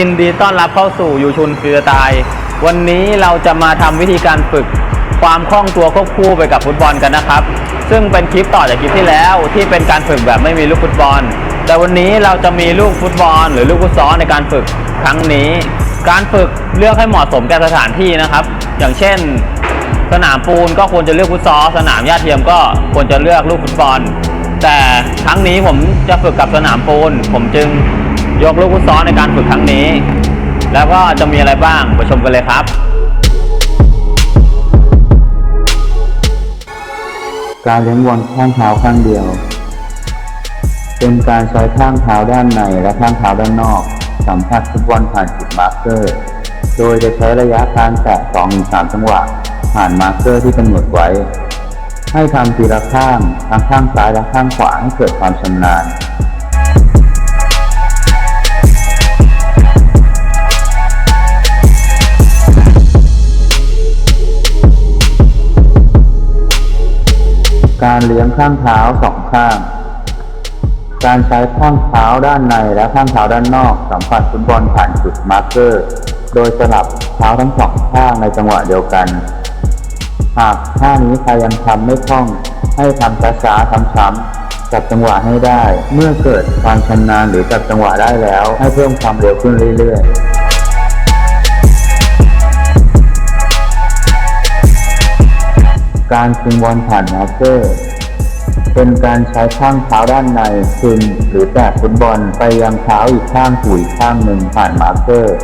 ยินดีต้อนรับเข้าสู่ยูชุนฟรีสไตล์วันนี้เราจะมาทำวิธีการฝึกความคล่องตัวควบคู่ไปกับฟุตบอลกันนะครับ ซึ่งเป็นคลิปต่อจากคลิปที่แล้วที่เป็นการฝึกแบบไม่มีลูกฟุตบอล แต่วันนี้เราจะมีลูกฟุตบอล หรือลูกฟุตซอลในการฝึกครั้งนี้ การฝึกเลือกให้เหมาะสมแก่สถานที่นะครับ อย่างเช่น สนามปูนก็ควรจะเลือกฟุตซอล สนามหญ้าเทียมก็ควรจะเลือกลูกฟุตบอล แต่ครั้งนี้ผมจะฝึกกับสนามปูน ผมจึง ยกลูกฟุตซอลในการฝึกครั้งนี้ แล้วก็จะมีอะไรบ้างไปชมกันเลยครับ การเลี้ยงบอลข้างเท้าข้างเดียว เป็นการใช้ข้างเท้าด้านในและข้างเท้าด้านนอก สัมผัสฟุตบอลผ่านจุดมาร์กเกอร์ โดยจะใช้ระยะการแตะ2-3 จังหวะ ผ่านมาร์กเกอร์ที่กำหนดไว้ ให้ทำทีละข้างทั้งข้างซ้ายและข้างขวาให้เกิดความชำนาญ การเลี้ยงข้างเท้าสองข้าง การใช้ข้างเท้าด้านในและข้างเท้าด้านนอกสัมผัสฟุตบอลผ่านจุดมาร์เกอร์ โดยสลับเท้าทั้งสองข้างในจังหวะเดียวกัน หากท่านี้ใครยังทำไม่คล่อง ให้ทำช้าๆซ้ำๆจับจังหวะให้ได้ เมื่อเกิดความชำนาญหรือจับจังหวะได้แล้ว ให้เพิ่มความเร็วขึ้นเรื่อยๆ การซึงบอลผ่านมาสเตอร์ เป็นการใช้ข้างเท้าด้านในซึงหรือแตะฟุตบอลไปยังเท้าอีกข้างผูอีกข้างหนึ่งผ่านมาร์เกอร์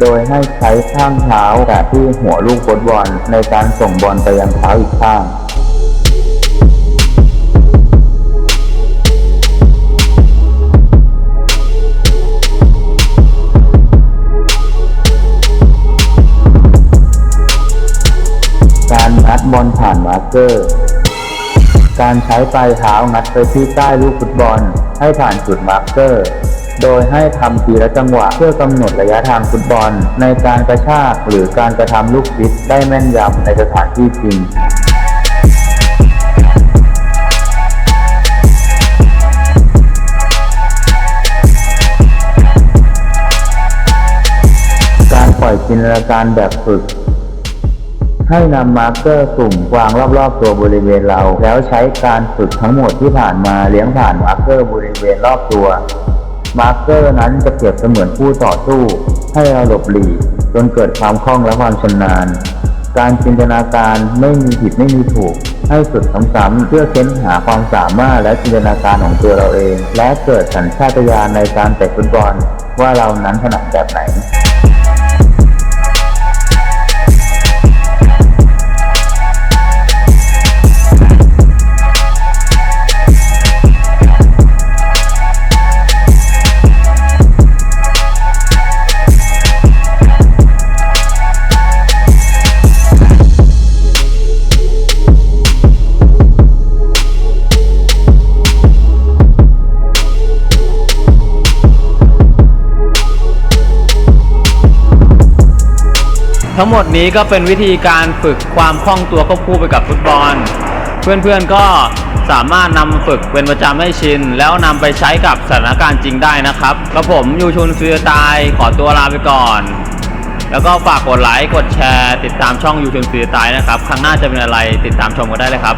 โดยให้ใช้ข้างเท้าแตะที่หัวลูกฟุตบอลในการส่งบอลไปยังเท้าอีกข้าง การงัดบอลผ่านมาร์เกอร์ การใช้ปลายเท้างัดไปที่ใต้ลูกฟุตบอลให้ผ่านจุดมาร์เกอร์ โดยให้ทำทีละจังหวะเพื่อกำหนดระยะทางฟุตบอล ในการกระชากหรือการกระทำลูกชิดได้แม่นยำในสถานที่จริงการปล่อยจินตนาการแบบฝึก ให้นำมาร์กเกอร์สุ่มวางรอบๆตัวบริเวณเรา แล้วใช้การฝึกทั้งหมดที่ผ่านมาเลี้ยงผ่านมาร์กเกอร์บริเวณรอบตัว มาร์กเกอร์นั้นจะเปรียบเสมือนผู้ต่อสู้ ให้เราหลบหลีกจนเกิดความคล่องและความชำนาญ การจินตนาการไม่มีผิดไม่มีถูก ให้ฝึกซ้ำๆเพื่อเค้นหาความสามารถและจินตนาการของตัวเราเอง และเกิดสัญชาตญาณในการเตะฟุตบอลว่าเรานั้นถนัดแบบไหน ทั้งหมดนี้ก็เป็นวิธีการฝึกความคล่องตัวควบคู่ไปกับฟุตบอล เพื่อนๆก็สามารถนำฝึกเป็นประจำให้ชิน แล้วนำไปใช้กับสถานการณ์จริงได้นะครับกับผมยูชุนฟรีสไตายขอตัวลาไปก่อน แล้วก็ฝากกดไลค์กดแชร์ ติดตามช่องยูชุนฟรีสไตายนะครับ ครั้งหน้าจะเป็นอะไรติดตามชมกันได้เลยครับ